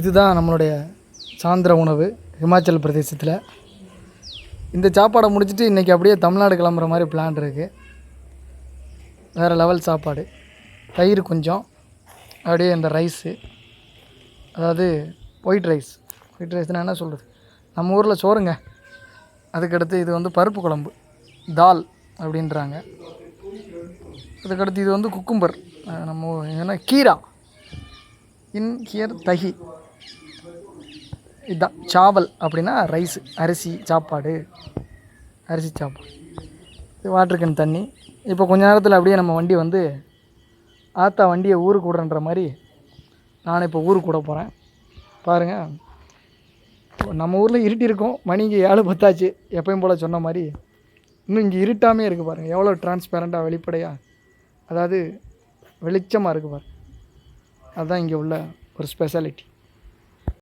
இதுதான் நம்மளுடைய சாயந்திர உணவு ஹிமாச்சல் பிரதேசத்தில். இந்த சாப்பாடை முடிச்சுட்டு இன்றைக்கி அப்படியே தமிழ்நாடு கிளம்புற மாதிரி பிளான் இருக்குது வேறு லெவல் சாப்பாடு. தயிர் கொஞ்சம் அப்படியே இந்த ரைஸு அதாவது ஒயிட் ரைஸ் ஒயிட் ரைஸ்னால் என்ன சொல்கிறது நம்ம ஊரில் சோறுங்க. அதுக்கடுத்து இது வந்து பருப்பு குழம்பு தால் அப்படின்றாங்க. அதுக்கடுத்து இது வந்து குக்கும்பர் நம்ம என்ன? கீரா. இன் ஹியர் தஹி இதுதான் சாவல் அப்படின்னா ரைஸ் அரிசி சாப்பாடு. அரிசி சாப்பாடு. இது வாட்டர் கேன் தண்ணி. இப்போ கொஞ்ச நேரத்தில் அப்படியே நம்ம வண்டி வந்து ஆத்தா வண்டியை ஊருக்கு விடுறன்ற மாதிரி நான் இப்போ ஊருக்கு விட போகிறேன் பாருங்கள் நம்ம ஊரில் இருட்டி இருக்கும். மணி இங்கே ஏழு பத்தாச்சு. எப்பயும் போல் சொன்ன மாதிரி இன்னும் இங்கே இருட்டாமே இருக்குது பாருங்கள் எவ்வளோ டிரான்ஸ்பேரண்ட்டாக வெளிப்படையாக அதாவது வெளிச்சமாக இருக்குது பாருங்கள் அதுதான் இங்கே உள்ள ஒரு ஸ்பெஷாலிட்டி